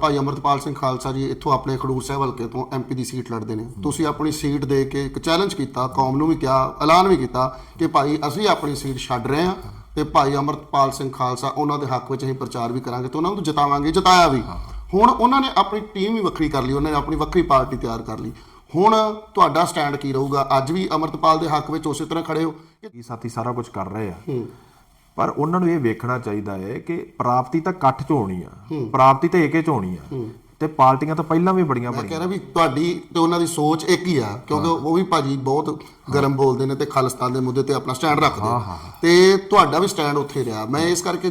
ਭਾਈ ਅਮਰਤਪਾਲ ਸਿੰਘ ਖਾਲਸਾ ਜੀ ਇੱਥੋਂ ਆਪਣੇ ਖਡੂਰ ਸਾਹਿਬ ਹਲਕੇ ਤੋਂ ਐਮਪੀ ਦੀ ਸੀਟ ਲੜਦੇ ਨੇ। ਤੁਸੀਂ ਆਪਣੀ ਸੀਟ ਦੇ ਕੇ ਇੱਕ ਚੈਲੰਜ ਕੀਤਾ ਕੌਮ ਨੂੰ ਵੀ ਕਿਹਾ ਐਲਾਨ ਵੀ ਕੀਤਾ ਕਿ ਭਾਈ ਅਸੀਂ ਆਪਣੀ ਸੀਟ ਛੱਡ ਰਹੇ ਹਾਂ ਤੇ ਭਾਈ ਅਮਰਤਪਾਲ ਸਿੰਘ ਖਾਲਸਾ ਉਹਨਾਂ ਦੇ ਹੱਕ ਵਿੱਚ ਅਸੀਂ ਪ੍ਰਚਾਰ ਵੀ ਕਰਾਂਗੇ ਤੇ ਉਹਨਾਂ ਨੂੰ ਜਿਤਾਵਾਂਗੇ ਜਿਤਾਇਆ ਵੀ। ਹੁਣ ਉਹਨਾਂ ਨੇ ਆਪਣੀ ਟੀਮ ਵੀ ਵੱਖਰੀ ਕਰ ਲਈ ਉਹਨਾਂ ਨੇ ਆਪਣੀ ਵੱਖਰੀ ਪਾਰਟੀ ਤਿਆਰ ਕਰ ਲਈ। ਹੁਣ ਤੁਹਾਡਾ ਸਟੈਂਡ ਕੀ ਰਹੂਗਾ? ਅੱਜ ਵੀ ਅਮਰਤਪਾਲ ਦੇ ਹੱਕ ਵਿੱਚ ਉਸੇ ਤਰ੍ਹਾਂ ਖੜੇ ਹੋ ਕੀ ਸਾਥੀ ਸਾਰਾ ਕੁਝ ਕਰ ਰਹੇ ਆ। ਪਰ ਉਹਨਾਂ ਨੂੰ ਇਹ ਵੇਖਣਾ ਚਾਹੀਦਾ ਹੈ ਕਿ ਪ੍ਰਾਪਤੀ ਤਾਂ ਇਕੱਠ ਚ ਹੋਣੀ ਆ। ਪ੍ਰਾਪਤੀ ਤਾਂ ਏਕੇ ਚ ਹੋਣੀ ਆ। ਤੇ ਪਾਰਟੀਆਂ ਤਾਂ ਪਹਿਲਾਂ ਵੀ ਬੜੀਆਂ ਮੈਂ ਬੜੀਆਂ ਕਹਿ ਰਿਹਾ ਵੀ ਤੁਹਾਡੀ ਤੇ ਉਹਨਾਂ ਦੀ ਸੋਚ ਇੱਕ ਹੀ ਆ ਕਿਉਂਕਿ ਉਹ ਵੀ ਭਾਜੀ ਬਹੁਤ ਗਰਮ ਬੋਲਦੇ ਨੇ ਤੇ ਖਾਲਿਸਤਾਨ ਦੇ ਮੁੱਦੇ ਤੇ ਆਪਣਾ ਸਟੈਂਡ ਰੱਖਦੇ ਆ। ਤੇ ਤੁਹਾਡਾ ਵੀ ਸਟੈਂਡ ਉੱਥੇ ਰਿਹਾ। ਮੈਂ ਇਸ ਕਰਕੇ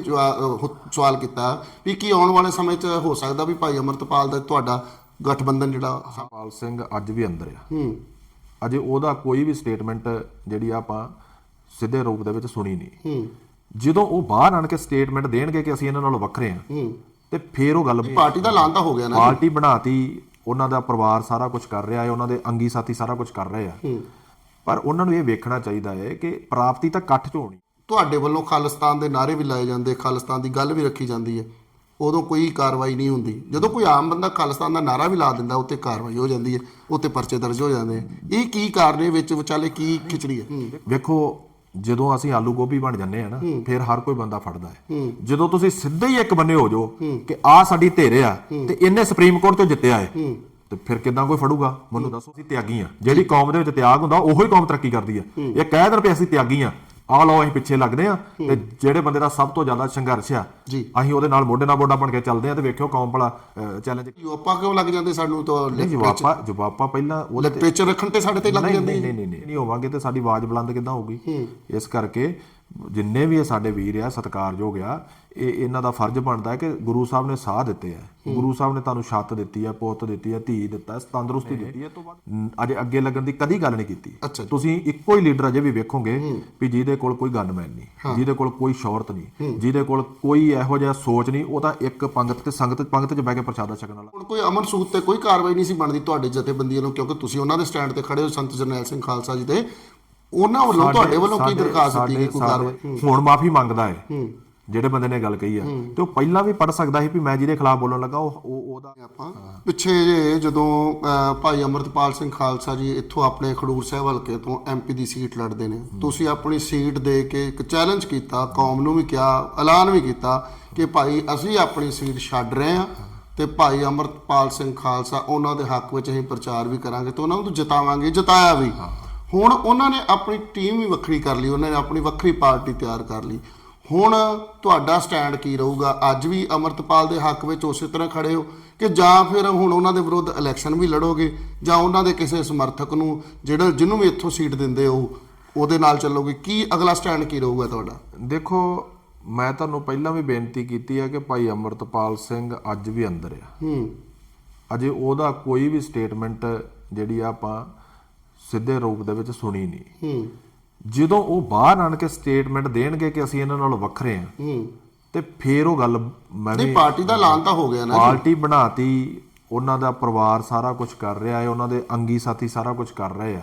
ਸਵਾਲ ਕੀਤਾ ਵੀ ਕੀ ਆਉਣ ਵਾਲੇ ਸਮੇਂ 'ਚ ਹੋ ਸਕਦਾ ਵੀ ਭਾਈ ਅਮਰਤਪਾਲ ਦਾ ਤੁਹਾਡਾ ਗਠਬੰਧਨ ਜਿਹੜਾ ਪਾਲ ਸਿੰਘ ਅੱਜ ਵੀ ਅੰਦਰ ਆ। ਹੂੰ। ਅਜੇ ਉਹਦਾ ਕੋਈ ਵੀ ਸਟੇਟਮੈਂਟ ਜਿਹੜੀ ਆਪਾਂ ਸਿੱਧੇ ਰੂਪ ਦੇ ਵਿੱਚ ਸੁਣੀ ਨਹੀਂ। ਹੂੰ। ਜਦੋਂ ਉਹ ਬਾਹਰ ਆਣ ਕੇ ਸਟੇਟਮੈਂਟ ਦੇਣਗੇ ਕਿ ਅਸੀਂ ਇਹਨਾਂ ਨਾਲੋਂ ਵੱਖਰੇ ਆ ਹੂੰ। ਤੇ ਫੇਰ ਉਹ ਗੱਲ ਪਾਰਟੀ ਦਾ ਐਲਾਨ ਤਾਂ ਹੋ ਗਿਆ ਨਾ ਪਾਰਟੀ ਬਣਾਤੀ ਉਹਨਾਂ ਦਾ ਪਰਿਵਾਰ ਸਾਰਾ ਕੁਝ ਕਰ ਰਿਹਾ ਹੈ ਉਹਨਾਂ ਦੇ ਅੰਗੀ ਸਾਥੀ ਸਾਰਾ ਕੁਝ ਕਰ ਰਹੇ ਆ। ਪਰ ਉਹਨਾਂ ਨੂੰ ਇਹ ਵੇਖਣਾ ਚਾਹੀਦਾ ਹੈ ਕਿ ਪ੍ਰਾਪਤੀ ਤਾਂ ਇਕੱਠ ਚ ਹੋਣੀ। ਤੁਹਾਡੇ ਵੱਲੋਂ ਖਾਲਿਸਤਾਨ ਦੇ ਨਾਰੇ ਵੀ ਲਾਏ ਜਾਂਦੇ ਖਾਲਿਸਤਾਨ ਦੀ ਗੱਲ ਵੀ ਰੱਖੀ ਜਾਂਦੀ ਹੈ। ਉਦੋਂ ਕੋਈ ਕਾਰਵਾਈ ਨਹੀਂ ਹੁੰਦੀ। ਜਦੋਂ ਕੋਈ ਆਮ ਬੰਦਾ ਖਾਲਿਸਤਾਨ ਦਾ ਨਾਰਾ ਵੀ ਲਾ ਦਿੰਦਾ ਉੱਤੇ ਕਾਰਵਾਈ ਹੋ ਜਾਂਦੀ ਹੈ ਉੱਤੇ ਪਰਚੇ ਦਰਜ ਹੋ ਜਾਂਦੇ। ਇਹ ਕੀ ਕਾਰਨ ਵਿੱਚ ਵਿਚਾਲੇ ਕੀ ਖਿਚੜੀ ਹੈ। ਵੇਖੋ ਜਦੋਂ ਅਸੀਂ ਆਲੂ ਗੋਭੀ ਬਣ ਜੰਨੇ ਆ ਨਾ ਫਿਰ ਹਰ ਕੋਈ ਬੰਦਾ ਫੜਦਾ ਹੈ। ਜਦੋਂ ਤੁਸੀਂ ਸਿੱਧੇ ਹੀ ਇੱਕ ਬੰਨੇ ਹੋ ਜਾਓ ਕਿ ਆ ਸਾਡੀ ਧੇਰੇ ਆ ਤੇ ਇਹਨੇ ਸੁਪਰੀਮ ਕੋਰਟ ਤੋਂ ਜਿੱਤਿਆ ਹੈ। ਤੇ ਫਿਰ ਕਿਦਾਂ ਕੋਈ ਫੜੂਗਾ? ਮੈਨੂੰ ਦੱਸੋ ਅਸੀਂ ਤਿਆਗੀ ਆ ਜਿਹੜੀ ਕੌਮ ਦੇ ਵਿੱਚ ਤਿਆਗ ਹੁੰਦਾ ਉਹੋ ਹੀ ਕੌਮ ਤਰੱਕੀ ਕਰਦੀ ਆ ਇਹ ਕਹਿ ਵੀ ਅਸੀਂ ਤਿਆਗੀ ਆ ਆ ਲਓ ਅਸੀਂ ਪਿੱਛੇ ਲੱਗਦੇ ਆ ਤੇ ਜਿਹੜੇ ਬੰਦੇ ਦਾ ਸਭ ਤੋਂ ਜ਼ਿਆਦਾ ਸੰਘਰਸ਼ ਆ। ਅਸੀਂ ਉਹਦੇ ਨਾਲ ਮੋਢੇ ਨਾਲ ਮੋਢਾ ਬਣ ਕੇ ਚੱਲਦੇ ਆ ਤੇ ਵੇਖਿਓ ਕੌਮ ਭਲਾ ਚੈਲੰਜ ਆਪਾਂ ਕਿਉਂ ਲੱਗ ਜਾਂਦੇ ਸਾਨੂੰ ਤਾਂ ਨਹੀਂ ਜਵਾਬਾ ਜਵਾਬਾ ਪਹਿਲਾਂ ਉਹਦੇ ਤੇ ਲਿਟਰੇਚਰ ਰੱਖਣ ਤੇ ਸਾਡੇ ਤੇ ਲੱਗ ਜਾਂਦੇ ਨਹੀਂ ਨਹੀਂ ਨਹੀਂ ਹੋਵਾਂਗੇ ਤੇ ਸਾਡੀ ਆਵਾਜ਼ ਬੁਲੰਦ ਕਿੱਦਾਂ ਹੋਊਗੀ ਇਸ ਕਰਕੇ ਜਿੰਨੇ ਵੀ ਇਹ ਸਾਡੇ ਵੀਰ ਆ ਸਤਿਕਾਰਯੋਗ ਆ ਇਹ ਇਹਨਾਂ ਦਾ ਫਰਜ਼ ਬਣਦਾ ਹੈ ਕਿ ਗੁਰੂ ਸਾਹਿਬ ਨੇ ਸਾਹ ਦਿੱਤੇ ਆ। ਗੁਰੂ ਸਾਹਿਬ ਨੇ ਤੁਹਾਨੂੰ ਛੱਤ ਦਿੱਤੀ ਆ ਪੁੱਤ ਦਿੱਤੀ ਆ ਧੀ ਦਿੱਤਾ ਤੰਦਰੁਸਤੀ ਦਿੱਤੀ ਹੈ ਤੋਂ ਬਾਅਦ ਅਜੇ ਅੱਗੇ ਲੱਗਣ ਦੀ ਕਦੀ ਗੱਲ ਨਹੀਂ ਕੀਤੀ। ਤੁਸੀਂ ਇੱਕੋ ਹੀ ਲੀਡਰ ਅਜੇ ਵੀ ਵੇਖੋਗੇ ਵੀ ਜਿਹਦੇ ਕੋਲ ਕੋਈ ਗਨਮੈਨ ਨਹੀਂ ਜਿਹਦੇ ਕੋਲ ਕੋਈ ਸ਼ੌਹਰਤ ਨਹੀਂ ਜਿਹਦੇ ਕੋਲ ਕੋਈ ਇਹੋ ਜਿਹਾ ਸੋਚ ਨਹੀਂ ਉਹ ਤਾਂ ਇੱਕ ਪੰਗਤ ਤੇ ਸੰਗਤ ਪੰਗਤ 'ਚ ਬਹਿ ਕੇ ਪ੍ਰਸ਼ਾਦਾ ਛਕਣ ਵਾਲਾ। ਹੁਣ ਕੋਈ ਅਮਨ ਸੂਤ ਤੇ ਕੋਈ ਕਾਰਵਾਈ ਨਹੀਂ ਸੀ ਬਣਦੀ ਤੁਹਾਡੇ ਜਥੇਬੰਦੀਆਂ ਨੂੰ ਕਿਉਂਕਿ ਤੁਸੀਂ ਉਹਨਾਂ ਦੇ ਸਟੈਂਡ ਤੇ ਖੜੇ ਹੋ ਸੰਤ ਜਰਨੈਲ ਸਿੰਘ ਖਾਲਸਾ ਜੀ ਦੇ। ਉਹਨਾਂ ਵੱਲੋਂ ਤੁਹਾਡੇ ਵੱਲੋਂ ਕੀ ਦਰਖਾਸਤ ਦਿੱਤੀ ਗਈ ਕੋਈ ਕਾਰਵਾਈ? ਹੁਣ ਮਾਫੀ ਮੰਗਦਾ ਹੈ ਜਿਹੜੇ ਬੰਦੇ ਨੇ ਗੱਲ ਕਹੀ ਆ। ਤੇ ਉਹ ਪਹਿਲਾਂ ਵੀ ਪੜ ਸਕਦਾ ਸੀ ਵੀ ਮੈਂ ਜਿਹਦੇ ਖਿਲਾਫ ਬੋਲਣ ਲੱਗਾ ਉਹ ਉਹ- ਉਹਦਾ ਆਪਾਂ ਪਿੱਛੇ ਜਦੋਂ ਭਾਈ ਅਮਰਤਪਾਲ ਸਿੰਘ ਖਾਲਸਾ ਜੀ ਇੱਥੋਂ ਆਪਣੇ ਖਡੂਰ ਸਾਹਿਬ ਹਲਕੇ ਤੋਂ ਐਮਪੀ ਦੀ ਸੀਟ ਲੜਦੇ ਨੇ। ਤੁਸੀਂ ਆਪਣੀ ਸੀਟ ਦੇ ਕੇ ਇੱਕ ਚੈਲੰਜ ਕੀਤਾ ਕੌਮ ਨੂੰ ਵੀ ਕਿਹਾ ਐਲਾਨ ਵੀ ਕੀਤਾ ਕਿ ਭਾਈ ਅਸੀਂ ਆਪਣੀ ਸੀਟ ਛੱਡ ਰਹੇ ਹਾਂ ਤੇ ਭਾਈ ਅਮਰਤਪਾਲ ਸਿੰਘ ਖਾਲਸਾ ਉਹਨਾਂ ਦੇ ਹੱਕ ਵਿੱਚ ਅਸੀਂ ਪ੍ਰਚਾਰ ਵੀ ਕਰਾਂਗੇ ਤੇ ਉਹਨਾਂ ਨੂੰ ਜਿਤਾਵਾਂਗੇ ਜਿਤਾਇਆ ਵੀ। ਹੁਣ ਉਹਨਾਂ ਨੇ ਆਪਣੀ ਟੀਮ ਵੀ ਵੱਖਰੀ ਕਰ ਲਈ ਉਹਨਾਂ ਨੇ ਆਪਣੀ ਵੱਖਰੀ ਪਾਰਟੀ ਤਿਆਰ ਕਰ ਲਈ। ਹੁਣ ਤੁਹਾਡਾ ਸਟੈਂਡ ਕੀ ਰਹੂਗਾ? ਅੱਜ ਵੀ ਅਮਰਤਪਾਲ ਦੇ ਹੱਕ ਵਿੱਚ ਉਸੇ ਤਰ੍ਹਾਂ ਖੜੇ ਹੋ ਕਿ ਜਾਂ ਫਿਰ ਹੁਣ ਉਹਨਾਂ ਦੇ ਵਿਰੁੱਧ ਇਲੈਕਸ਼ਨ ਵੀ ਲੜੋਗੇ ਜਾਂ ਉਹਨਾਂ ਦੇ ਕਿਸੇ ਸਮਰਥਕ ਨੂੰ ਜਿਹੜਾ ਜਿਹਨੂੰ ਵੀ ਇੱਥੋਂ ਸੀਟ ਦਿੰਦੇ ਹੋ ਉਹਦੇ ਨਾਲ ਚੱਲੋਗੇ? ਕੀ ਅਗਲਾ ਸਟੈਂਡ ਕੀ ਰਹੂਗਾ ਤੁਹਾਡਾ? ਦੇਖੋ ਮੈਂ ਤੁਹਾਨੂੰ ਪਹਿਲਾਂ ਵੀ ਬੇਨਤੀ ਕੀਤੀ ਹੈ ਕਿ ਭਾਈ ਅਮਰਤਪਾਲ ਸਿੰਘ ਅੱਜ ਵੀ ਅੰਦਰ ਆ। ਹੂੰ। ਅਜੇ ਉਹਦਾ ਕੋਈ ਵੀ ਸਟੇਟਮੈਂਟ ਜਿਹੜੀ ਆਪਾਂ ਸਿੱਧੇ ਰੂਪ ਦੇ ਵਿੱਚ ਸੁਣੀ ਨਹੀਂ। ਹੂੰ। ਜਦੋਂ ਉਹ ਬਾਹਰ ਆਣ ਕੇ ਸਟੇਟਮੈਂਟ ਦੇਣਗੇ ਕਿ ਅਸੀਂ ਇਹਨਾਂ ਨਾਲੋਂ ਵੱਖਰੇ ਆ ਹੂੰ। ਤੇ ਫੇਰ ਉਹ ਗੱਲ ਮੈਂ ਨਹੀਂ ਪਾਰਟੀ ਦਾ ਐਲਾਨ ਤਾਂ ਹੋ ਗਿਆ ਨਾ ਪਾਰਟੀ ਬਣਾਤੀ ਉਹਨਾਂ ਦਾ ਪਰਿਵਾਰ ਸਾਰਾ ਕੁਝ ਕਰ ਰਿਹਾ ਹੈ ਉਹਨਾਂ ਦੇ ਅੰਗੀ ਸਾਥੀ ਸਾਰਾ ਕੁਝ ਕਰ ਰਹੇ ਆ।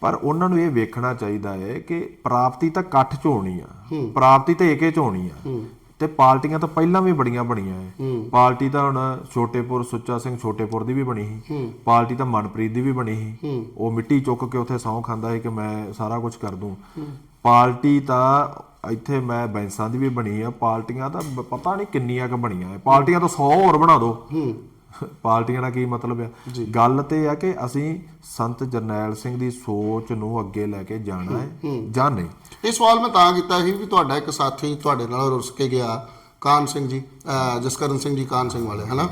ਪਰ ਉਹਨਾਂ ਨੂੰ ਇਹ ਵੇਖਣਾ ਚਾਹੀਦਾ ਹੈ ਕਿ ਪ੍ਰਾਪਤੀ ਤਾਂ ਇਕੱਠ ਚ ਹੋਣੀ ਆ। ਪ੍ਰਾਪਤੀ ਤਾਂ ਏਕੇ ਚ ਹੋਣੀ ਆ। ਤੇ ਪਾਰਟੀਆਂ ਤਾਂ ਪਹਿਲਾਂ ਵੀ ਬੜੀਆਂ ਬਣੀਆਂ ਐ। ਪਾਰਟੀ ਤਾਂ ਹੁਣ ਛੋਟੇਪੁਰ ਸੁੱਚਾ ਸਿੰਘ ਛੋਟੇਪੁਰ ਦੀ ਵੀ ਬਣੀ ਸੀ। ਪਾਰਟੀ ਤਾਂ ਮਨਪ੍ਰੀਤ ਦੀ ਵੀ ਬਣੀ ਸੀ। ਉਹ ਮਿੱਟੀ ਚੁੱਕ ਕੇ ਉੱਥੇ ਸੌਂ ਖਾਂਦਾ ਹੈ ਕਿ ਮੈਂ ਸਾਰਾ ਕੁਝ ਕਰ ਦੂੰ। ਪਾਰਟੀ ਤਾਂ ਇੱਥੇ ਮੈਂ ਬੈਂਸਾਂ ਦੀ ਵੀ ਬਣੀ ਆ। ਪਾਰਟੀਆਂ ਤਾਂ ਬ- ਪਤਾ ਨਹੀਂ ਕਿੰਨੀਆਂ ਕ ਬਣੀਆਂ ਐ। ਪਾਰਟੀਆਂ ਤਾਂ 100 ਹੋਰ ਬਣਾ ਦਿਓ ਪਾਰਟੀਆਂ ਦਾ ਕੀ ਮਤਲਬ ਆ? ਗੱਲ ਤੇ ਆ ਕਿ ਅਸੀਂ ਸੰਤ ਜਰਨੈਲ ਸਿੰਘ ਦੀ ਸੋਚ ਨੂੰ ਅੱਗੇ ਲੈ ਕੇ ਜਾਣਾ ਹੈ ਜਾਂ ਨਹੀਂ? ਇਹ ਸਵਾਲ ਮੈਂ ਤਾਂ ਕੀਤਾ ਸੀ ਵੀ ਤੁਹਾਡਾ ਇੱਕ ਸਾਥੀ ਤੁਹਾਡੇ ਨਾਲ ਰੁੱਸ ਕੇ ਗਿਆ ਕਾਨ ਸਿੰਘ ਜੀ ਜਸਕਰਨ ਸਿੰਘ ਜੀ ਕਾਨ ਸਿੰਘ ਵਾਲੇ ਹਨਾ?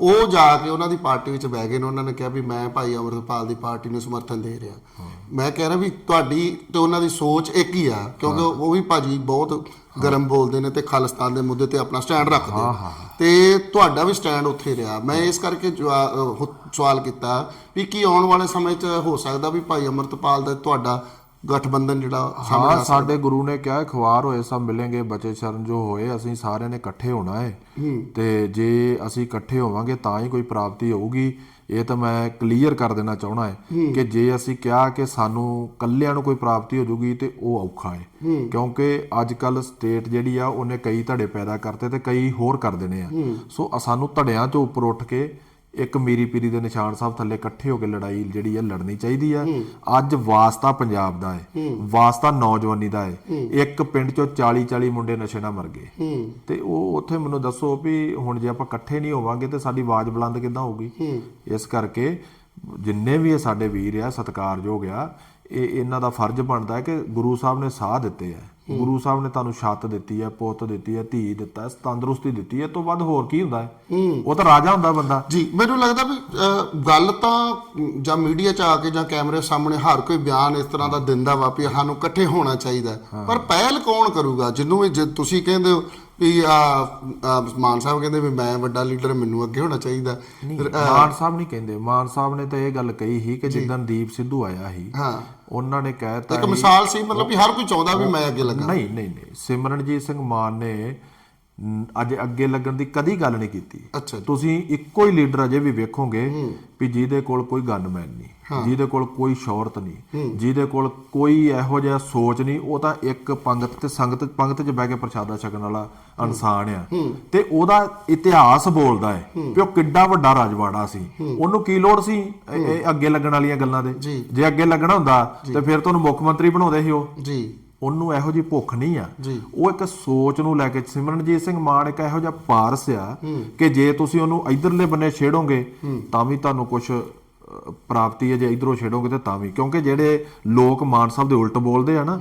ਉਹ ਜਾ ਕੇ ਉਹਨਾਂ ਦੀ ਪਾਰਟੀ ਵਿੱਚ ਬਹਿ ਗਏ ਨੇ ਉਹਨਾਂ ਨੇ ਕਿਹਾ ਵੀ ਮੈਂ ਭਾਈ ਅਮਰਪਾਲ ਦੀ ਪਾਰਟੀ ਨੂੰ ਸਮਰਥਨ ਦੇ ਰਿਹਾ। ਮੈਂ ਕਹਿ ਰਿਹਾ ਵੀ ਤੁਹਾਡੀ ਤੇ ਉਹਨਾਂ ਦੀ ਸੋਚ ਇੱਕ ਹੀ ਆ ਕਿਉਂਕਿ ਉਹ ਵੀ ਭਾਜੀ ਬਹੁਤ ਗਰਮ ਬੋਲਦੇ ਨੇ ਤੇ ਖਾਲਿਸਤਾਨ ਦੇ ਮੁੱਦੇ ਤੇ ਆਪਣਾ ਸਟੈਂਡ ਰੱਖਦੇ ਆ ਤੇ ਤੁਹਾਡਾ ਵੀ ਸਟੈਂਡ ਉੱਥੇ ਰਿਹਾ। ਮੈਂ ਇਸ ਕਰਕੇ ਸਵਾਲ ਕੀਤਾ ਵੀ ਕੀ ਆਉਣ ਵਾਲੇ ਸਮੇਂ 'ਚ ਹੋ ਸਕਦਾ ਵੀ ਭਾਈ ਅਮਰਤਪਾਲ ਦਾ ਤੁਹਾਡਾ ਗਠਬੰਧਨ ਜਿਹੜਾ ਸਾਹਮਣੇ ਹਾਂ ਸਾਡੇ ਗੁਰੂ ਨੇ ਕਿਹਾ ਅਖਬਾਰ ਹੋਏ ਸਭ ਮਿਲेंगे ਬਚੇ ਸ਼ਰਨ ਜੋ ਹੋਏ ਅਸੀਂ ਸਾਰਿਆਂ ਨੇ ਇਕੱਠੇ ਹੋਣਾ ਹੈ। ਤੇ ਜੇ ਅਸੀਂ ਇਕੱਠੇ ਹੋਵਾਂਗੇ ਤਾਂ ਹੀ ਕੋਈ ਪ੍ਰਾਪਤੀ ਹੋਊਗੀ। ਇਹ ਤਾਂ ਮੈਂ ਕਲੀਅਰ ਕਰ ਦੇਣਾ ਚਾਹਣਾ ਹੈ ਕਿ ਜੇ ਅਸੀਂ ਕਿਹਾ ਕਿ ਸਾਨੂੰ ਕੱਲਿਆਂ ਨੂੰ ਕੋਈ ਪ੍ਰਾਪਤੀ ਹੋ ਜੂਗੀ ਤੇ ਉਹ ਔਖਾ ਹੈ। ਕਿਉਂਕਿ ਅੱਜ ਕੱਲ ਸਟੇਟ ਜਿਹੜੀ ਆ ਉਹਨੇ ਕਈ ਧੜੇ ਪੈਦਾ ਕਰਤੇ ਤੇ ਕਈ ਹੋਰ ਕਰ ਦੇਣੇ ਆ। ਸੋ ਸਾਨੂੰ ਧੜਿਆਂ ਤੋਂ ਉੱਪਰ ਉੱਠ ਕੇ ਇੱਕ ਮੀਰੀ ਪੀਰੀ ਦੇ ਨਿਸ਼ਾਨ ਸਾਹਿਬ ਥੱਲੇ ਇਕੱਠੇ ਹੋ ਕੇ ਲੜਾਈ ਜਿਹੜੀ ਹੈ ਲੜਨੀ ਚਾਹੀਦੀ ਆ। ਅੱਜ ਵਾਸਤਾ ਪੰਜਾਬ ਦਾ ਹੈ। ਵਾਸਤਾ ਨੌਜਵਾਨੀ ਦਾ ਹੈ। ਇੱਕ ਪਿੰਡ ਚੋਂ 40 40 ਮੁੰਡੇ ਨਸ਼ੇ ਨਾਲ ਮਰ ਗਏ। ਤੇ ਉਹ ਉੱਥੇ ਮੈਨੂੰ ਦੱਸੋ ਵੀ ਹੁਣ ਜੇ ਆਪਾਂ ਇਕੱਠੇ ਨਹੀਂ ਹੋਵਾਂਗੇ ਤੇ ਸਾਡੀ ਆਵਾਜ਼ ਬੁਲੰਦ ਕਿੱਦਾਂ ਹੋਊਗੀ? ਇਸ ਕਰਕੇ ਜਿੰਨੇ ਵੀ ਸਾਡੇ ਵੀਰ ਆ ਸਤਿਕਾਰਯੋਗ ਆ ਇਹ ਇਹਨਾਂ ਦਾ ਫਰਜ਼ ਬਣਦਾ ਹੈ ਕਿ ਗੁਰੂ ਸਾਹਿਬ ਨੇ ਸਾਹ ਦਿੱਤੇ ਆ। ਗੁਰੂ ਸਾਹਿਬ ਨੇ ਤੁਹਾਨੂੰ ਛੱਤ ਦਿੱਤੀ ਹੈ ਪੁੱਤ ਦਿੱਤੀ ਹੈ ਧੀ ਦਿੱਤਾ ਹੈ ਤੰਦਰੁਸਤੀ ਦਿੱਤੀ ਹੈ ਤੋਂ ਵੱਧ ਹੋਰ ਕੀ ਹੁੰਦਾ ਹੈ? ਉਹ ਤਾਂ ਰਾਜਾ ਹੁੰਦਾ ਬੰਦਾ। ਜੀ ਮੈਨੂੰ ਲੱਗਦਾ ਵੀ ਗੱਲ ਤਾਂ ਜਾਂ ਮੀਡੀਆ 'ਚ ਆ ਕੇ ਜਾਂ ਕੈਮਰੇ ਸਾਹਮਣੇ ਹਰ ਕੋਈ ਬਿਆਨ ਇਸ ਤਰ੍ਹਾਂ ਦਾ ਦਿੰਦਾ ਵਾ ਵੀ ਸਾਨੂੰ ਇਕੱਠੇ ਹੋਣਾ ਚਾਹੀਦਾ। ਪਰ ਪਹਿਲ ਕੌਣ ਕਰੂਗਾ? ਜਿਹਨੂੰ ਵੀ ਜੇ ਤੁਸੀਂ ਕਹਿੰਦੇ ਹੋ ਵੀ ਆ ਮਾਨ ਸਾਹਿਬ ਕਹਿੰਦੇ ਵੀ ਮੈਂ ਵੱਡਾ ਲੀਡਰ ਮੈਨੂੰ ਅੱਗੇ ਹੋਣਾ ਚਾਹੀਦਾ ਮਾਨ ਸਾਹਿਬ ਨਹੀਂ ਕਹਿੰਦੇ। ਮਾਨ ਸਾਹਿਬ ਨੇ ਤਾਂ ਇਹ ਗੱਲ ਕਹੀ ਸੀ ਕਿ ਜਿੱਦਣ ਦੀਪ ਸਿੱਧੂ ਆਇਆ ਸੀ ਹਾਂ। ਉਹਨਾਂ ਨੇ ਕਹਿਤਾ ਇੱਕ ਮਿਸਾਲ ਸੀ ਮਤਲਬ ਵੀ ਹਰ ਕੋਈ ਚਾਹੁੰਦਾ ਵੀ ਮੈਂ ਅੱਗੇ ਲੱਗਾ। ਨਹੀਂ ਨਹੀਂ ਨਹੀਂ। ਸਿਮਰਨਜੀਤ ਸਿੰਘ ਮਾਨ ਨੇ ਨ, ਅੱਜ ਅੱਗੇ ਲੱਗਣ ਦੀ ਕਦੀ ਗੱਲ ਨਹੀਂ ਕੀਤੀ। ਅੱਛਾ। ਤੁਸੀਂ ਇੱਕੋ ਹੀ ਲੀਡਰ ਅਜੇ ਵੀ ਵੇਖੋਗੇ ਵੀ ਜਿਹਦੇ ਕੋਲ ਕੋਈ ਗਨਮੈਨ ਨਹੀਂ ਜਿਹਦੇ ਕੋਲ ਕੋਈ ਸ਼ੌਹਰਤ ਨਹੀਂ ਜਿਹਦੇ ਕੋਲ ਕੋਈ ਇਹੋ ਜਿਹਾ ਸੋਚ ਨਹੀਂ ਉਹ ਤਾਂ ਇੱਕ ਪੰਗਤ ਤੇ ਸੰਗਤ ਪੰਗਤ 'ਚ ਬਹਿ ਕੇ ਪ੍ਰਸ਼ਾਦਾ ਛਕਣ ਵਾਲਾ ਇਨਸਾਨ ਆ। ਤੇ ਉਹਦਾ ਇਤਿਹਾਸ ਬੋਲਦਾ ਹੈ ਕਿ ਉਹ ਕਿੱਡਾ ਵੱਡਾ ਰਾਜਵਾੜਾ ਸੀ। ਉਹਨੂੰ ਕੀ ਲੋੜ ਸੀ ਇਹ ਅੱਗੇ ਲੱਗਣ ਵਾਲੀਆਂ ਗੱਲਾਂ ਦੇ। ਜੇ। ਅੱਗੇ ਲੱਗਣਾ ਹੁੰਦਾ ਤੇ ਫਿਰ ਤੁਹਾਨੂੰ ਮੁੱਖ ਮੰਤਰੀ ਬਣਾਉਂਦੇ ਸੀ ਉਹ। ਜੀ। ਉਹਨੂੰ ਇਹੋ ਜੀ ਭੁੱਖ ਨਹੀਂ ਆ। ਉਹ ਇੱਕ ਸੋਚ ਨੂੰ ਲੈ ਕੇ ਸਿਮਰਨਜੀਤ ਸਿੰਘ ਮਾਨ ਇੱਕ ਇਹੋ ਜਿਹਾ ਪਾਰਸ ਆ ਕਿ ਜੇ ਤੁਸੀਂ ਉਹਨੂੰ ਇਧਰਲੇ ਬੰਨੇ ਛੇੜੋਗੇ ਤਾਂ ਵੀ ਤੁਹਾਨੂੰ ਕੁਝ ਪ੍ਰਾਪਤੀ ਹੈ ਜੇ ਇਧਰੋਂ ਛੇੜੋਗੇ ਤੇ ਤਾਂ ਵੀ। ਕਿਉਂਕਿ ਜਿਹੜੇ ਲੋਕ ਮਾਨ ਸਾਹਿਬ ਦੇ ਉਲਟ ਬੋਲਦੇ ਆ ਨਾ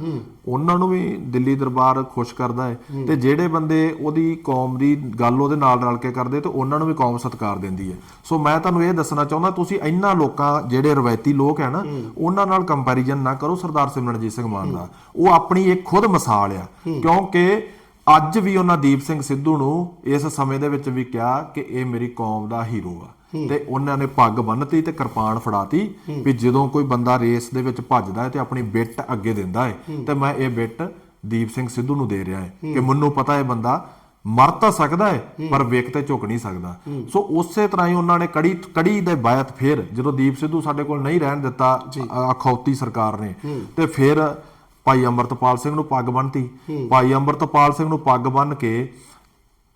ਉਹਨਾਂ ਨੂੰ ਵੀ ਦਿੱਲੀ ਦਰਬਾਰ ਖੁਸ਼ ਕਰਦਾ ਹੈ। ਤੇ ਜਿਹੜੇ ਬੰਦੇ ਉਹਦੀ ਕੌਮ ਦੀ ਗੱਲ ਉਹਦੇ ਨਾਲ ਰਲ ਕੇ ਕਰਦੇ ਤੇ ਉਹਨਾਂ ਨੂੰ ਵੀ ਕੌਮ ਸਤਿਕਾਰ ਦਿੰਦੀ ਹੈ। ਸੋ ਮੈਂ ਤੁਹਾਨੂੰ ਇਹ ਦੱਸਣਾ ਚਾਹੁੰਦਾ ਤੁਸੀਂ ਇੰਨਾ ਲੋਕਾਂ ਜਿਹੜੇ ਰਵਾਇਤੀ ਲੋਕ ਹੈ ਨਾ ਉਹਨਾਂ ਨਾਲ ਕੰਪੈਰੀਜ਼ਨ ਨਾ ਕਰੋ ਸਰਦਾਰ ਸਿਮਰਨਜੀਤ ਸਿੰਘ ਮਾਨ ਦਾ ਉਹ ਆਪਣੀ ਇੱਕ ਖੁਦ ਮਿਸਾਲ ਆ। ਕਿਉਂਕਿ ਅੱਜ ਵੀ ਉਹਨਾਂ ਦੀਪ ਸਿੰਘ ਸਿੱਧੂ ਨੂੰ ਇਸ ਸਮੇਂ ਦੇ ਵਿੱਚ ਵੀ ਕਿਹਾ ਕਿ ਇਹ ਮੇਰੀ ਕੌਮ ਦਾ ਹੀਰੋ ਆ। ਤੇ ਉਹਨਾਂ ਨੇ ਪੱਗ ਬੰਨਤੀ ਤੇ ਕਿਰਪਾਨ ਫੜਾਤੀ ਵੀ ਜਦੋਂ ਕੋਈ ਬੰਦਾ ਰੇਸ ਦੇ ਵਿੱਚ ਭੱਜਦਾ ਹੈ ਤੇ ਆਪਣੀ ਬਿੱਟ ਅੱਗੇ ਦਿੰਦਾ ਹੈ ਤੇ ਮੈਂ ਇਹ ਬਿੱਟ ਦੀਪ ਸਿੰਘ ਸਿੱਧੂ ਨੂੰ ਦੇ ਰਿਹਾ ਹੈ ਕਿ ਮੈਨੂੰ ਪਤਾ ਹੈ ਬੰਦਾ ਮਰ ਤਾਂ ਸਕਦਾ ਹੈ ਪਰ ਵਿਕ ਤੇ ਝੁਕ ਨਹੀਂ ਸਕਦਾ। ਸੋ ਉਸੇ ਤਰ੍ਹਾਂ ਹੀ ਉਹਨਾਂ ਨੇ ਕੜੀ ਕੜੀ ਦੇ ਬਾਇਤ ਫਿਰ ਜਦੋਂ ਦੀਪ ਸਿੱਧੂ ਸਾਡੇ ਕੋਲ ਨਹੀਂ ਰਹਿਣ ਦਿੱਤਾ ਅਖੌਤੀ ਸਰਕਾਰ ਨੇ ਤੇ ਫਿਰ ਭਾਈ ਅੰਮ੍ਰਿਤਪਾਲ ਸਿੰਘ ਨੂੰ ਪੱਗ ਬੰਨਤੀ। ਭਾਈ ਅੰਮ੍ਰਿਤਪਾਲ ਸਿੰਘ ਨੂੰ ਪੱਗ ਬੰਨ ਕੇ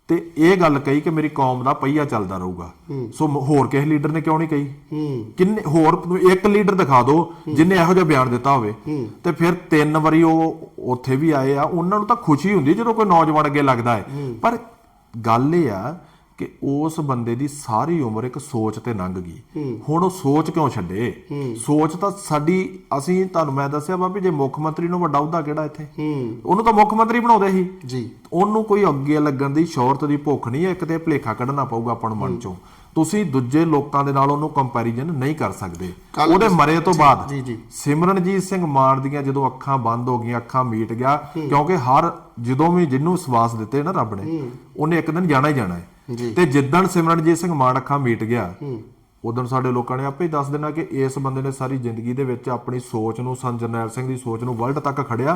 ਤੇ ਇਹ ਗੱਲ ਕਹੀ ਕਿ ਮੇਰੀ ਕੌਮ ਦਾ ਪਹੀਆ ਚੱਲਦਾ ਰਹੂਗਾ। ਸੋ ਹੋਰ ਕਿਸੇ ਲੀਡਰ ਨੇ ਕਿਉਂ ਨਹੀਂ ਕਹੀ? ਕਿੰਨੇ ਹੋਰ ਇੱਕ ਲੀਡਰ ਦਿਖਾ ਦਿਓ ਜਿਨੇ ਇਹੋ ਜਿਹਾ ਬਿਆਨ ਦਿੱਤਾ ਹੋਵੇ। ਤੇ ਫਿਰ ਤਿੰਨ ਵਾਰੀ ਉਹ ਉੱਥੇ ਵੀ ਆਏ ਆ। ਉਹਨਾਂ ਨੂੰ ਤਾਂ ਖੁਸ਼ੀ ਹੁੰਦੀ ਜਦੋਂ ਕੋਈ ਨੌਜਵਾਨ ਅੱਗੇ ਲੱਗਦਾ ਹੈ। ਪਰ ਗੱਲ ਇਹ ਆ ਕਿ ਉਸ ਬੰਦੇ ਦੀ ਸਾਰੀ ਉਮਰ ਇੱਕ ਸੋਚ ਤੇ ਲੰਘ ਗਈ। ਹੁਣ ਉਹ ਸੋਚ ਕਿਉਂ ਛੱਡੇ? ਸੋਚ ਤਾਂ ਸਾਡੀ ਅਸੀਂ ਤੁਹਾਨੂੰ ਮੈਂ ਦੱਸਿਆ ਵੀ ਜੇ ਮੁੱਖ ਮੰਤਰੀ ਨੂੰ ਵੱਡਾ ਅਹੁਦਾ ਕਿਹੜਾ ਇੱਥੇ? ਉਹਨੂੰ ਤਾਂ ਮੁੱਖ ਮੰਤਰੀ ਬਣਾਉਂਦੇ ਸੀ। ਜੀ। ਉਹਨੂੰ ਕੋਈ ਅੱਗੇ ਲੱਗਣ ਦੀ ਸ਼ੌਹਰਤ ਦੀ ਭੁੱਖ ਨਹੀਂ ਹੈ ਇੱਕ ਤੇ ਭਲੇਖਾ ਕੱਢਣਾ ਪਊਗਾ ਆਪਾਂ ਨੂੰ ਮਨ ਚੋਂ। ਤੁਸੀਂ ਦੂਜੇ ਲੋਕਾਂ ਦੇ ਨਾਲ ਉਹਨੂੰ ਕੰਪੈਰੀਜ਼ਨ ਨਹੀਂ ਕਰ ਸਕਦੇ। ਉਹਦੇ ਮਰੇ ਤੋਂ ਬਾਅਦ। ਜੀ, ਜੀ। ਸਿਮਰਨਜੀਤ ਸਿੰਘ ਮਾਨ ਦੀਆਂ ਜਦੋਂ ਅੱਖਾਂ ਬੰਦ ਹੋ ਗਈਆਂ ਅੱਖਾਂ ਮੀਟ ਗਿਆ ਕਿਉਂਕਿ ਹਰ ਜਦੋਂ ਵੀ ਜਿਹਨੂੰ ਸਵਾਸ ਦਿੱਤੇ ਨਾ ਰੱਬ ਨੇ ਉਹਨੇ ਇੱਕ ਦਿਨ ਜਾਣਾ ਹੀ ਜਾਣਾ ਹੈ। ਤੇ ਜਿੱਦਣ ਸਿਮਰਨਜੀਤ ਸਿੰਘ ਮਾਨ ਅੱਖਾਂ ਮੀਟ ਗਿਆ ਉਦੋਂ ਸਾਡੇ ਲੋਕਾਂ ਨੇ ਆਪੇ ਹੀ ਦੱਸ ਦੇਣਾ ਕਿ ਇਸ ਬੰਦੇ ਨੇ ਸਾਰੀ ਜ਼ਿੰਦਗੀ ਦੇ ਵਿੱਚ ਆਪਣੀ ਸੋਚ ਨੂੰ ਸੰਤ ਜਰਨੈਲ ਸਿੰਘ ਦੀ ਸੋਚ ਨੂੰ ਵਰਲਡ ਤੱਕ ਖੜਿਆ।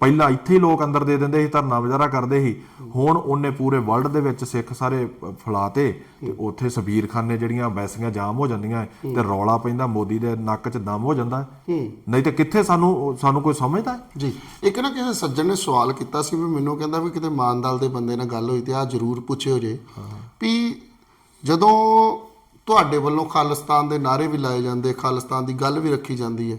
ਪਹਿਲਾਂ ਇੱਥੇ ਹੀ ਲੋਕ ਅੰਦਰ ਦੇ ਦਿੰਦੇ ਸੀ ਧਰਨਾ ਵਿਚਾਰਾ ਕਰਦੇ ਸੀ। ਹੁਣ ਉਹਨੇ ਪੂਰੇ ਵਰਲਡ ਦੇ ਵਿੱਚ ਸਿੱਖ ਸਾਰੇ ਫਲਾਤੇ ਤੇ ਉੱਥੇ ਸਬੀਰ ਖਾਨੇ ਜਿਹੜੀਆਂ ਵੈਸੀਆਂ ਜਾਮ ਹੋ ਜਾਂਦੀਆਂ ਤੇ ਰੌਲਾ ਪੈਂਦਾ ਮੋਦੀ ਦੇ ਨੱਕ 'ਚ ਦਮ ਹੋ ਜਾਂਦਾ। ਨਹੀਂ ਤੇ ਕਿੱਥੇ ਸਾਨੂੰ ਸਾਨੂੰ ਕੋਈ ਸਮਝਦਾ? ਜੀ। ਇੱਕ ਨਾ ਕਿਸੇ ਸੱਜਣ ਨੇ ਸਵਾਲ ਕੀਤਾ ਸੀ ਵੀ ਮੈਨੂੰ ਕਹਿੰਦਾ ਵੀ ਕਿਤੇ ਮਾਨਦਲ ਦੇ ਬੰਦੇ ਨਾਲ ਗੱਲ ਹੋਈ ਤੇ ਆ ਜਰੂਰ ਪੁੱਛਿਓ ਜੇ। ਵੀ ਜਦੋਂ ਤੁਹਾਡੇ ਵੱਲੋਂ ਖਾਲਿਸਤਾਨ ਦੇ ਨਾਰੇ ਵੀ ਲਾਏ ਜਾਂਦੇ ਖਾਲਿਸਤਾਨ ਦੀ ਗੱਲ ਵੀ ਰੱਖੀ ਜਾਂਦੀ ਹੈ।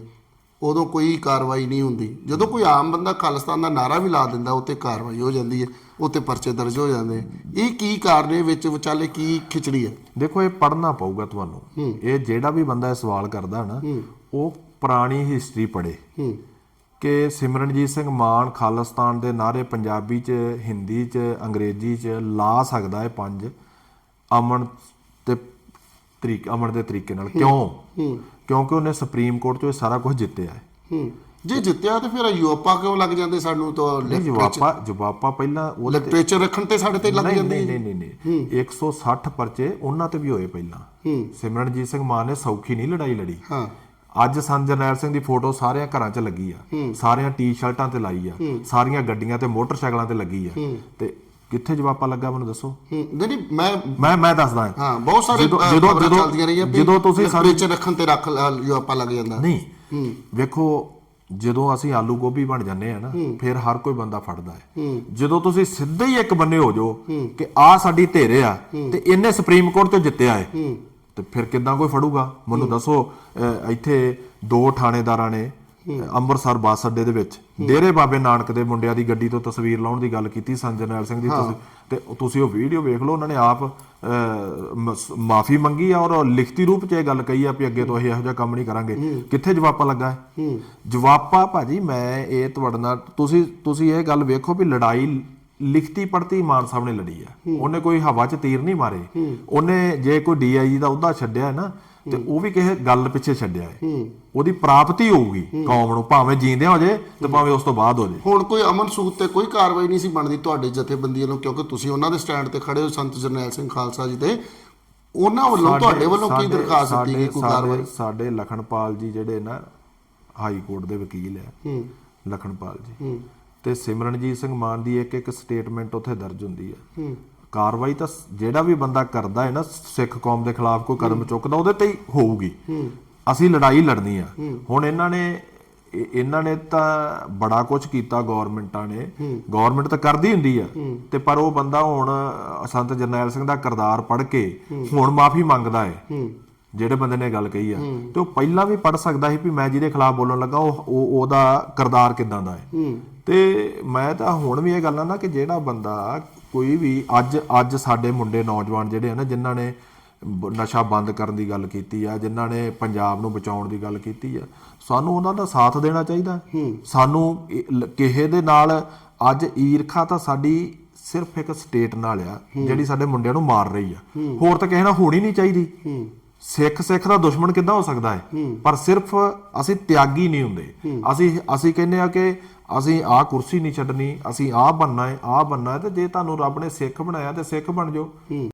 ਉਦੋਂ ਕੋਈ ਕਾਰਵਾਈ ਨਹੀਂ ਹੁੰਦੀ। ਜਦੋਂ ਕੋਈ ਆਮ ਬੰਦਾ ਖਾਲਿਸਤਾਨ ਦਾ ਨਾਰਾ ਵੀ ਲਾ ਦਿੰਦਾ ਉੱਤੇ ਕਾਰਵਾਈ ਹੋ ਜਾਂਦੀ ਹੈ ਉੱਤੇ ਪਰਚੇ ਦਰਜ ਹੋ ਜਾਂਦੇ ਇਹ ਕੀ ਕਾਰਨ ਹੈ ਵਿੱਚ ਵਿਚਾਲੇ ਕੀ ਖਿਚੜੀ ਹੈ? ਦੇਖੋ ਇਹ ਪੜ੍ਹਨਾ ਪਊਗਾ ਤੁਹਾਨੂੰ। ਇਹ ਜਿਹੜਾ ਵੀ ਬੰਦਾ ਇਹ ਸਵਾਲ ਕਰਦਾ ਨਾ ਉਹ ਪੁਰਾਣੀ ਹਿਸਟਰੀ ਪੜ੍ਹੇ। ਹੂੰ। ਕਿ ਸਿਮਰਨਜੀਤ ਸਿੰਘ ਮਾਨ ਖਾਲਿਸਤਾਨ ਦੇ ਨਾਰੇ ਪੰਜਾਬੀ 'ਚ ਹਿੰਦੀ 'ਚ ਅੰਗਰੇਜ਼ੀ 'ਚ ਲਾ ਸਕਦਾ ਹੈ ਪੰਜ ਅਮਨ ਤੇ ਤਰੀਕ ਅਮਨ ਦੇ ਤਰੀਕੇ ਨਾਲ। ਕਿਉਂ? ਕਿਉਂਕਿ ਉਹਨੇ ਸੁਪਰੀਮ ਕੋਰਟ 'ਚੋਂ ਇਹ ਸਾਰਾ ਕੁਝ ਜਿੱਤਿਆ ਹੈ। ਹੂੰ। ਜੇ ਜਿੱਤਿਆ ਤੇ ਫਿਰ ਯੂਪਾ ਕਿਉਂ ਲੱਗ ਜਾਂਦੇ ਸਾਨੂੰ ਤਾਂ ਨਹੀਂ ਜਵਾਬਾ ਜਵਾਬਾ ਪਹਿਲਾਂ ਉਹਦੇ ਤੇ- ਲਿਟਰੇਚਰ ਰੱਖਣ ਤੇ ਸਾਡੇ ਤੇ ਲੱਗ ਜਾਂਦੇ ਨਹੀਂ ਨਹੀਂ ਨਹੀਂ ਨਹੀਂ। 160 ਪਰਚੇ ਉਹਨਾਂ ਤੇ ਵੀ ਹੋਏ ਪਹਿਲਾਂ। ਸਿਮਰਨਜੀਤ ਸਿੰਘ ਮਾਨ ਨੇ ਸੌਖੀ ਨਹੀਂ ਲੜਾਈ ਲੜੀ। ਹਾਂ। ਅੱਜ ਸੰਤ ਜਰਨੈਲ ਸਿੰਘ ਦੀ ਫੋਟੋ ਸਾਰਿਆਂ ਘਰਾਂ 'ਚ ਲੱਗੀ ਆ। ਸਾਰਿਆਂ ਟੀ-ਸ਼ਰਟਾਂ ਤੇ ਲਾਈ ਆ। ਸਾਰੀਆਂ ਗੱਡੀਆਂ ਤੇ ਮੋਟਰਸਾਈਕਲਾਂ ਤੇ ਲੱਗੀ ਆ। ਤੇ ਕਿੱਥੇ ਜਵਾਬਾ ਲੱਗਾ ਮੈਨੂੰ ਦੱਸੋ? ਹੂੰ ਨਹੀਂ ਨਹੀਂ ਮੈਂ ਮੈਂ ਮੈਂ ਦੱਸਦਾ ਹਾਂ। ਹਾਂ ਬਹੁਤ ਸਾਰੇ ਜਦੋਂ- ਅ, ਜਦੋਂ- ਖਬਰਾਂ ਜਦੋਂ- ਚੱਲਦੀਆਂ ਰਹੀਆਂ ਵੀ ਜਦੋਂ ਤੁਸੀਂ ਸਾਰੀ- ਵਿੱਚ ਰੱਖਣ ਤੇ ਰੱਖ ਲ- ਜੋ ਆਪਾਂ ਲੱਗ ਜਾਂਦਾ। ਨਹੀਂ। ਵੇਖੋ ਜਦੋਂ ਅਸੀਂ ਆਲੂ ਗੋਭੀ ਬਣ ਜਾਂਦੇ ਆ ਨਾ ਫਿਰ ਹਰ ਕੋਈ ਬੰਦਾ ਫੜਦਾ ਹੈ। ਜਦੋਂ ਤੁਸੀਂ ਸਿੱਧੇ ਹੀ ਇੱਕ ਬੰਨੇ ਹੋ ਜਾਓ ਕਿ ਆ ਸਾਡੀ ਧੇਰੇ ਆ ਤੇ ਇਹਨੇ ਸੁਪਰੀਮ ਕੋਰਟ ਤੋਂ ਜਿੱਤਿਆ ਹੈ। ਤੇ ਫਿਰ ਕਿੱਦਾਂ ਕੋਈ ਫੜੂਗਾ? ਮੈਨੂੰ ਦੱਸੋ ਅਹ, ਇੱਥੇ ਦੋ ਥਾਣੇਦਾਰਾਂ ਨੇ ਅੰਮ੍ਰਿਤਸਰ ਬੱਸ ਅੱਡੇ ਦੇ ਵਿੱਚ। ਡੇਰੇ ਬਾਬੇ ਨਾਨਕ ਦੇ ਮੁੰਡਿਆਂ ਦੀ ਗੱਡੀ ਤੋਂ ਤਸਵੀਰ ਲਾਉਣ ਦੀ ਗੱਲ ਕੀਤੀ ਸੰਤ ਜਰਨੈਲ ਸਿੰਘ ਦੀ। ਤੁਸੀਂ ਤੇ ਤੁਸੀਂ ਉਹ ਵੀਡੀਓ ਵੇਖ ਲਓ ਉਹਨਾਂ ਨੇ ਆਪ ਮਾਫੀ ਮੰਗੀ ਆ ਔਰ ਲਿਖਤੀ ਰੂਪ 'ਚ ਇਹ ਗੱਲ ਕਹੀ ਆ ਵੀ ਅੱਗੇ ਤੋਂ ਅਸੀਂ ਇਹੋ ਜਿਹਾ ਕੰਮ ਨਹੀਂ ਕਰਾਂਗੇ। ਕਿੱਥੇ ਜਵਾਬਾ ਲੱਗਾ ਹੈ? ਜਵਾਬਾ ਭਾਜੀ ਮੈਂ ਇਹ ਤੁਹਾਡੇ ਨਾਲ ਤੁਸੀਂ ਤੁਸੀਂ ਇਹ ਗੱਲ ਵੇਖੋ ਵੀ ਲੜਾਈ ਲਿਖਤੀ ਪੜਤੀ ਮਾਨ ਸਾਹਿਬ ਨੇ ਲੜੀ ਆ। ਉਹਨੇ ਕੋਈ ਹਵਾ 'ਚ ਤੀਰ ਨਹੀਂ ਮਾਰੇ। ਉਹਨੇ ਜੇ ਕੋਈ ਡੀਆਈਜੀ ਦਾ ਅਹੁਦਾ ਛੱਡਿਆ ਹੈ ਨਾ ਤੇ ਉਹ ਵੀ ਕਿਸੇ ਗੱਲ ਪਿੱਛੇ ਛੱਡਿਆ ਹੈ। ਉਹਦੀ ਪ੍ਰਾਪਤੀ ਹੋਊਗੀ ਕੌਮ ਨੂੰ ਭਾਵੇਂ ਜੀਂਦੇ ਹੋ ਜੇ ਤੇ ਭਾਵੇਂ ਉਸ ਤੋਂ ਬਾਅਦ ਹੋ ਜੇ। ਹੁਣ ਕੋਈ ਅਮਨ ਸੂਤ ਤੇ ਕੋਈ ਕਾਰਵਾਈ ਨਹੀਂ ਸੀ ਬਣਦੀ ਤੁਹਾਡੇ ਜਥੇਬੰਦੀਆਂ ਨੂੰ ਕਿਉਂਕਿ ਤੁਸੀਂ ਉਹਨਾਂ ਦੇ ਸਟੈਂਡ ਤੇ ਖੜੇ ਹੋ ਸੰਤ ਜਰਨੈਲ ਸਿੰਘ ਖਾਲਸਾ ਜੀ ਤੇ ਉਹਨਾਂ ਵੱਲੋਂ ਤੁਹਾਡੇ ਵੱਲੋਂ ਕੀ ਦਰਖਾਸਤ ਦਿੱਤੀ ਗਈ ਕੋਈ ਕਾਰਵਾਈ? ਸਾਡੇ ਲਖਨਪਾਲ ਜੀ ਜਿਹੜੇ ਨਾ ਹਾਈ ਕੋਰਟ ਦੇ ਵਕੀਲ ਆ। ਲਖਨਪਾਲ ਜੀ। ਤੇ ਸਿਮਰਨਜੀਤ ਸਿੰਘ ਮਾਨ ਦੀ ਇੱਕ ਇੱਕ ਸਟੇਟਮੈਂਟ ਉੱਥੇ ਦਰਜ ਹੁੰਦੀ ਆ। ਕਾਰਵਾਈ ਤਾਂ ਜਿਹੜਾ ਵੀ ਬੰਦਾ ਕਰਦਾ ਹੈ ਨਾ ਸਿੱਖ ਕੌਮ ਦੇ ਖਿਲਾਫ ਕੋਈ ਕਦਮ ਚੁੱਕਦਾ ਉਹਦੇ ਤੇ ਹੀ ਹੋਊਗੀ। ਅਸੀਂ ਲੜਾਈ ਲੜਨੀ ਆ। ਹੁਣ ਇਹਨਾਂ ਨੇ ਇਹ- ਇਹਨਾਂ ਨੇ ਤਾਂ ਬੜਾ ਕੁਝ ਕੀਤਾ ਗਵਰਨਮੈਂਟਾਂ ਨੇ। ਗਵਰਨਮੈਂਟ ਤਾਂ ਕਰਦੀ ਹੁੰਦੀ ਆ। ਤੇ ਪਰ ਉਹ ਬੰਦਾ ਹੁਣ ਸੰਤ ਜਰਨੈਲ ਸਿੰਘ ਦਾ ਕਰਦਾਰ ਪੜ੍ਹ ਕੇ ਹੁਣ ਮਾਫੀ ਮੰਗਦਾ ਹੈ। ਜਿਹੜੇ ਬੰਦੇ ਨੇ ਗੱਲ ਕਹੀ ਆ। ਤੇ ਉਹ ਪਹਿਲਾਂ ਵੀ ਪੜ ਸਕਦਾ ਸੀ ਵੀ ਮੈਂ ਜਿਹਦੇ ਖਿਲਾਫ ਬੋਲਣ ਲੱਗਾ ਉਹ ਉਹ- ਉਹਦਾ ਕਰਦਾਰ ਕਿਦਾਂ ਦਾ ਹੈ। ਤੇ ਮੈਂ ਤਾਂ ਹੁਣ ਵੀ ਇਹ ਗੱਲ ਆ ਨਾ ਕਿ ਜਿਹੜਾ ਬੰਦਾ ਕੋਈ ਵੀ ਅੱਜ ਅੱਜ ਸਾਡੇ ਮੁੰਡੇ ਨੌਜਵਾਨ ਜਿਹੜੇ ਆ ਨਾ ਜਿਨ੍ਹਾਂ ਨੇ ਨਸ਼ਾ ਬੰਦ ਕਰਨ ਦੀ ਗੱਲ ਕੀਤੀ ਆ ਜਿਨ੍ਹਾਂ ਨੇ ਪੰਜਾਬ ਨੂੰ ਬਚਾਉਣ ਦੀ ਗੱਲ ਕੀਤੀ ਆ ਸਾਨੂੰ ਉਹਨਾਂ ਦਾ ਸਾਥ ਦੇਣਾ ਚਾਹੀਦਾ। ਸਾਨੂੰ ਕਿਸੇ ਦੇ ਨਾਲ ਅੱਜ ਈਰਖਾ ਤਾਂ ਸਾਡੀ ਸਿਰਫ ਇੱਕ ਸਟੇਟ ਨਾਲ ਆ ਜਿਹੜੀ ਸਾਡੇ ਮੁੰਡਿਆਂ ਨੂੰ ਮਾਰ ਰਹੀ ਆ। ਹੋਰ ਤਾਂ ਕਿਸੇ ਨਾਲ ਹੋਣੀ ਨਹੀਂ ਚਾਹੀਦੀ। ਸਿੱਖ ਸਿੱਖ ਦਾ ਦੁਸ਼ਮਣ ਕਿੱਦਾਂ ਹੋ ਸਕਦਾ ਹੈ? ਪਰ ਸਿਰਫ ਅਸੀਂ ਤਿਆਗੀ ਨਹੀਂ ਹੁੰਦੇ। ਅਸੀਂ ਅਸੀਂ ਕਹਿੰਦੇ ਆ ਕਿ ਅਸੀਂ ਆਹ ਕੁਰਸੀ ਨਹੀਂ ਛੱਡਣੀ, ਅਸੀਂ ਆਹ ਬੰਨਾ ਹੈ, ਆਹ ਬੰਨਾ ਹੈ ਤੇ ਜੇ ਤੁਹਾਨੂੰ ਰੱਬ ਨੇ ਸਿੱਖ ਬਣਾਇਆ ਤੇ ਸਿੱਖ ਬਣ ਜਾਓ।